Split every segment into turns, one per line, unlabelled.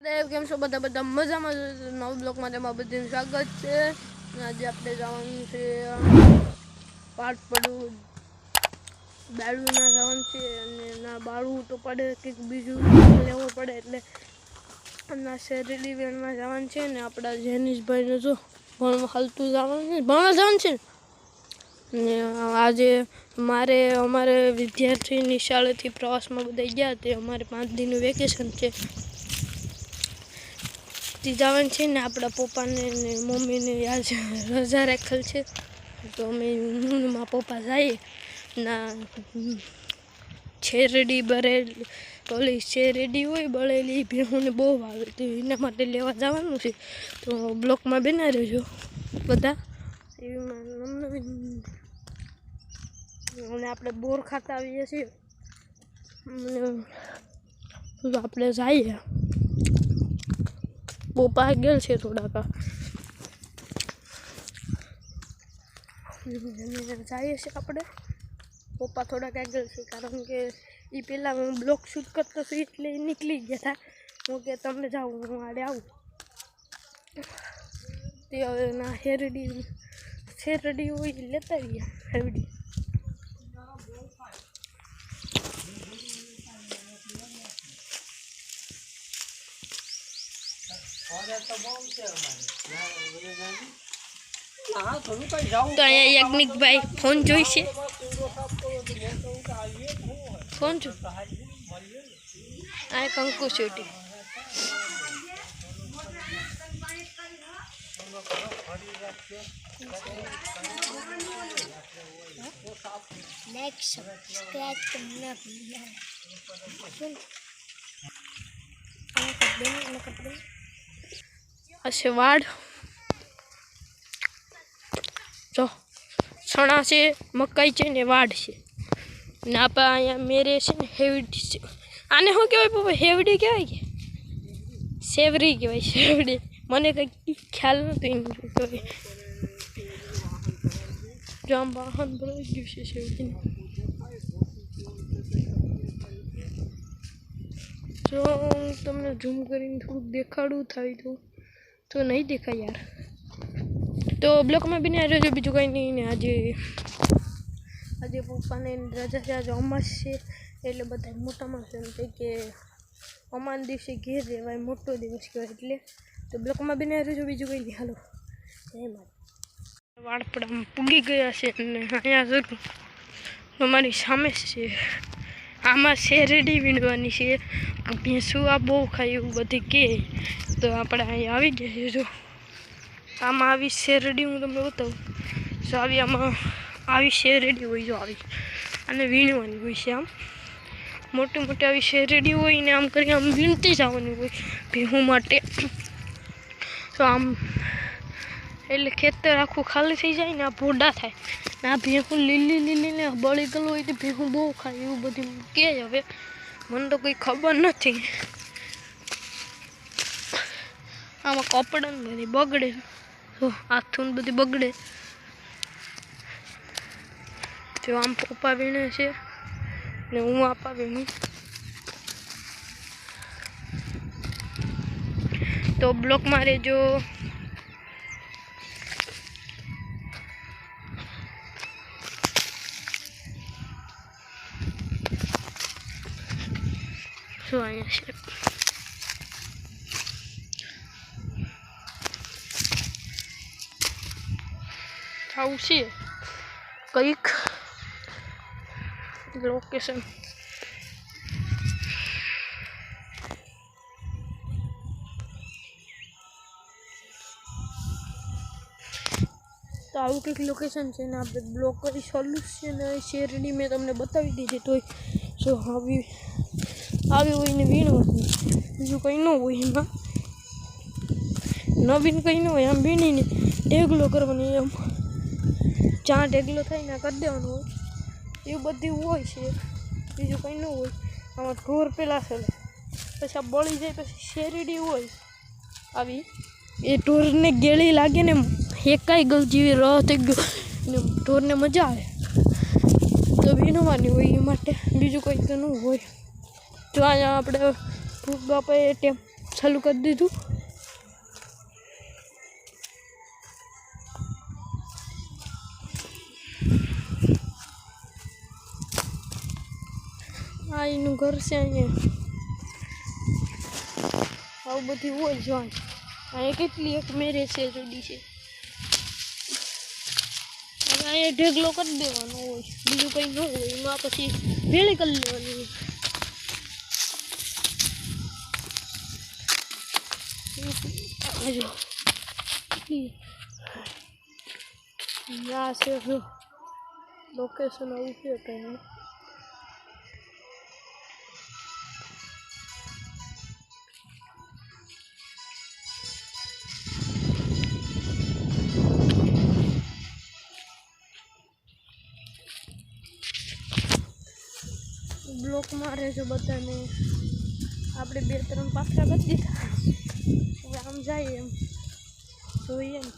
કેમ છો બધા? બધા મજામાં? નવ બ્લોકમાં તેમાં બધાનું સ્વાગત છે. આજે આપણે જવાનું છે પાઠ પડવું. બાળું ના જવાનું છે અને ના બાળવું તો પડે, કંઈક બીજું લેવું પડે. એટલે ના શેરડી વેણમાં જવાનું છે ને આપણા જેનીશભાઈને જો ભણવા હાલતું જવાનું છે ભણવા જવાનું છે ને આજે મારે, અમારે વિદ્યાર્થી નિશાળેથી પ્રવાસમાં બધા ગયા તે અમારે પાંચ દિનનું વેકેશન છે. તે જવાનું છે ને આપણા પપ્પાને ને મમ્મીને આજ રજા રાખેલ છે. તો અમે હું મારા પપ્પા જઈએ ના શેરડી બરેલી, ઓલી શેરડી હોય, બળેલી ભેહુંને બહુ આવે તો એના માટે લેવા જવાનું છે. તો બ્લોકમાં બેના રહેજો બધા. અને આપણે બોર ખાતા આવીએ છીએ. આપણે જઈએ. પપ્પા ગયેલ છે થોડાક જઈએ છીએ આપણે. પપ્પા થોડાક આગળ છે, કારણ કે એ પહેલાં હું બ્લોક શૂટ કરતો છું એટલે નીકળી ગયા હતા. હું કે તમે જાઓ હું આડે આવું. તે હવે ના હેરડી શેરડી હોય લેતા આવીએ હેરડી. તો અહીંયા યજ્ઞિકભાઈ ફોન જોઈશે ફોન જો આ કંકુ ચોટી
लाइक सब्सक्राइब करना भूलना
आशीर्वाद। तो सोना से मकई से। वाढ़ मेरे से हेवड़ी से। आने हूँ कह पापा हेवड़ी कह सेवरी कह सेवड़ी मैंने कहीं ख्याल नहीं तो जाम वाहन बड़ा दिवसे तो तुमने जूम कर देखाड़ू थी तो। તો નહીં દેખાય યાર. તો બ્લોકમાં બી નહીં રહેજો, બીજું કંઈ નહીં ને આજે આજે પપ્પાને રજા છે, આજે અમાસ છે, એટલે બધા મોટામાં છે એમ કે અમાન દિવસે ઘેર રહેવાય, મોટો દિવસ કહેવાય એટલે. તો બ્લોકમાં બી નહીં રહેજો, બીજું કંઈ નહીં. હાલો. માતા વાળપડામાં પૂગી ગયા છે અને અહીંયા જો અમારી સામે છે. આમાં શેરડી વીણવાની છે. ભેંસું આ બહુ ખાય એવું બધી કે. તો આપણે અહીંયા આવી ગયા જો. આમાં આવી શેરડી હું તમને બતાવું. જો આવી આમાં આવી શેરડી હોય, જો આવી. અને વીણવાની હોય છે આમ. મોટી મોટી આવી શેરડી હોય ને આમ કરી આમ વીણતી જવાની હોય. ભેહું માટે તો આમ એટલે ખેતર આખું ખાલી થઈ જાય ને આ ભોડા થાય. ને ભેહું લીલી લીલી ને બળી ગયેલું હોય તો ભેખું બહુ ખાય, એવું બધું કહે હવે. મને તો કંઈ ખબર નથી. આમાં કપડાં બધી બગડે. જો હાથું બધી બગડે. જો આમ પપ્પા વીણે છે ને હું આપા વીણું. તો બ્લોકમાં રહેજો. અહીંયા છે આવું છે કંઈક લોકેશન તો આવું કંઈક લોકેશન છે ને, આપણે બ્લોક કરી સોલ્યુશન શેરડી મેં તમને બતાવી દીધી, તોય જો આવી આવી હોય ને વીણવાનું બીજું કંઈ ન હોય એમાં નવીન કંઈ ન હોય, આમ વીણીને ઢેગલો કરવાની એમ. ચા ઢેગલો થાય ને કરી દેવાનું હોય. એવું બધું હોય છે. બીજું કંઈ ન હોય. આમાં ઢોર પેલા છે પછી આ બળી જાય પછી શેરડી હોય. આવી. એ ઢોરને ગેળી લાગે ને એકાઈ ગયું જેવી રહ થઈ ગયો ઢોરને મજા આવે. તો વીણવાની હોય એ માટે, બીજું કંઈ તો ન હોય. જો અહીંયા આપણે ભૂખ બાપાએ ટેપ ચાલુ કરી દીધું. આ એનું ઘર છે અહીંયા. આવું બધું હોય જોન અહીંયા કેટલી એક મેરેજ છે જોડી છે. અહીંયા ઢેગલો કરી દેવાનો હોય. બીજું કંઈ ન હોય. એમાં પછી ભેળી કરી લેવાની. હોય હજુ આ છે જો. લોકેશન આવું છે કંઈ. બ્લોક મારે છે બધાને. આપણે બે ત્રણ પાછા કરી હવે આમ જાય એમ. જોઈએ ને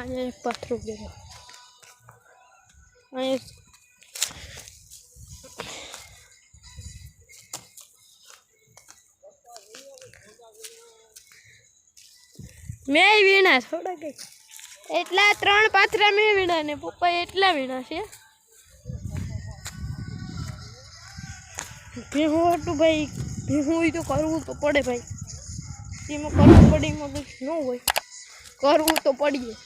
અહીંયા એક ગયો. અહીંયા મેં વીણા થોડા કઈ એટલા ત્રણ પાથરા મેં વીણા ને પપ્પા એટલા વીણા છે. ભેહું હતું ભાઈ ભેહું હોય તો કરવું તો પડે ભાઈ. એમાં કરવું પડે એમાં કંઈક ન હોય. કરવું તો પડીએ.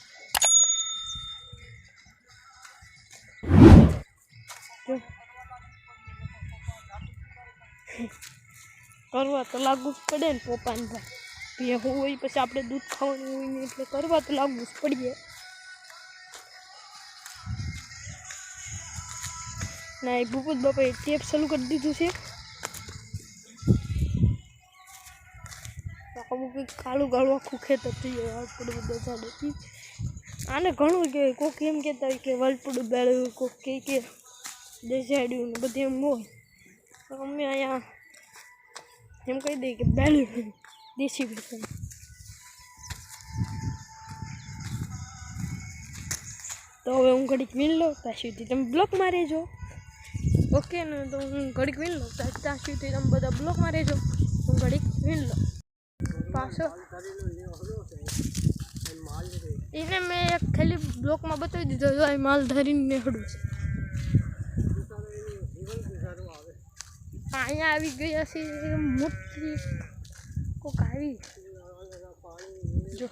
જો. કરવા તો લાગુ જ પડે ને પપ્પાને ભાઈ. ભેહું હોય પછી આપણે દૂધ ખાવાનું હોય ને એટલે કરવા તો લાગુ જ પડીએ. ના, એ ભૂપત બાપાએ ટેપ ચાલુ કરી દીધું છે. કાળું કાળું આખું ખેતર થઈ જાય આપણે બધા આને ઘણું કે કોક એમ કહેતા હોય કે વલપડું બેળ્યું કોક કે કે દેસાડ્યું ને બધું એમ હોય. અમે અહીંયા એમ કહી દઈએ કે બેળ્યું દેશી ભાષા તો હવે હું ઘડીક વીણ લઉં, ત્યાં સુધી તમે બ્લોકમાં રહેજો. ઓકે ને, તો હું ઘડીક વીણ લઉં, ત્યાં સુધી તમે બધા બ્લોકમાં રહેજો. હું ઘડીક વીણ લઉં. પાછો. એને મેં એક ખાલી બ્લોકમાં બતાવી દીધો, જો એ માલ ધરીને નીકળું છે. અહીંયા આવી ગયા છે મોટી કોક આવી. જો,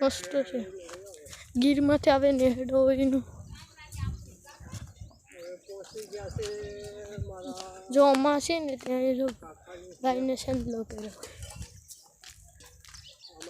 મસ્ત છે. ગીરમાંથી આવે ને હેડો એનું. જો અમા છે ને ત્યાં એ લોકો ગાયને સંદલો કર્યો.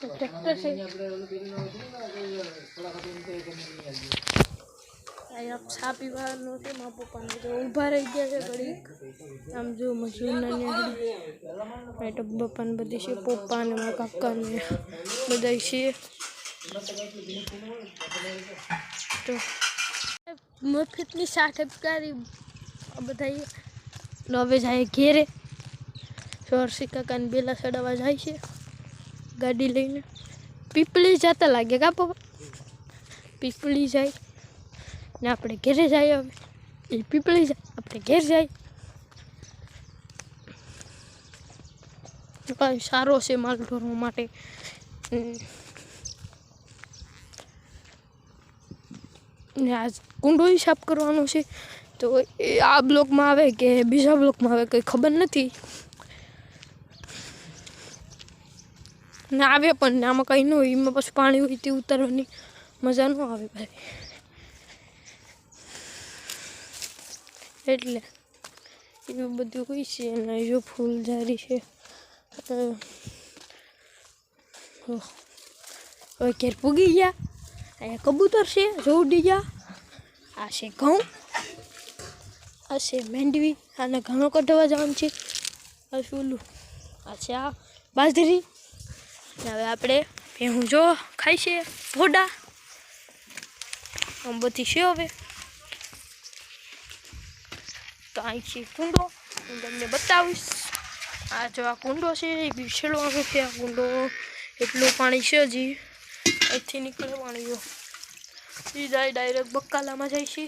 ટ્રેક્ટર અહીંયા ચા પીવાનું મારા પપ્પાને તો રહી ગયા છે ઘડીક આમ જો મજૂરના તો પપ્પાને બધી છે પપ્પા ને મારા કાકા ને બધા છે તો મફતની સાથે કરી બધા હવે જાય ઘેરે સરસી કાકાને બેલા ચડાવવા જાય છે. ગાડી લઈને. પીપળી જતા લાગે કા પપ્પા? પીપળી જાય. ને આપણે ઘેરે જાય હવે. એ પીપળી જાય. આપણે ઘેર જાય. કાંઈ સારો છે માલ ઢોરવા માટે. ને આજ કુંડો સાફ કરવાનો છે. તો આ બ્લોકમાં આવે કે બીજા બ્લોકમાં આવે કંઈ ખબર નથી. ને આવે પણ ને આમાં કંઈ ન હોય. એમાં પછી પાણી હોય તે ઉતારવાની મજા ન આવે ભાઈ. એટલે એવું બધું હોય છે અને જો ફૂલ જારી છે. હવે ઘેર પૂગી ગયા. અહીંયા કબૂતર છે, જો ઉડી ગયા. આ છે ઘઉં. આ છે મેંડવી. આને ઘણો કઢવા જવાનું છે. આ શું આ છે આ બાજરી. હવે આપણે ભેહું જો ખાઈ છે, ભોડા. આમ બધી છે હવે. તો અહીં છે કુંડો. હું તમને બતાવીશ. આ જો આ કુંડો છે, એ વિછેડવાનો છે. આ કુંડો એટલું પાણી છે હજી. અહીંથી નીકળે પાણી એ જાય ડાયરેક્ટ બકાલામાં જાય છે.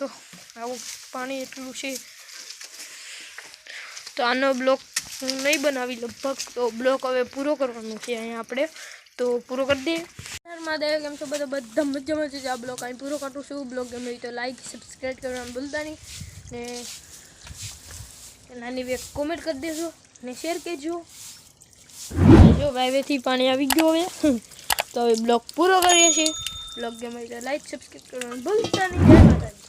જો, આવું પાણી એટલું છે. તો આનો બ્લોક હું નહીં બનાવી, લગભગ તો બ્લોક હવે પૂરો કરવાનો છે અહીંયા આપણે. તો પૂરો કરી દઈએ. મહાદેવ, કેમ છો બધા? બધા મજામાં છે. આ બ્લોગ અહીં પૂરો કરું છું. બ્લોગ ગમે તો લાઈક સબસ્ક્રાઈબ કરવાનું ભૂલતા નહીં. ને નાની બે કોમેન્ટ કરી દેજો ને શેર કરજો. જો વાયવેથી પાણી આવી ગયું હવે. તો હવે બ્લોગ પૂરો કરીએ છીએ. બ્લોગ ગમે તો લાઈક સબસ્ક્રાઈબ કરવાનું ભૂલતા નહીં.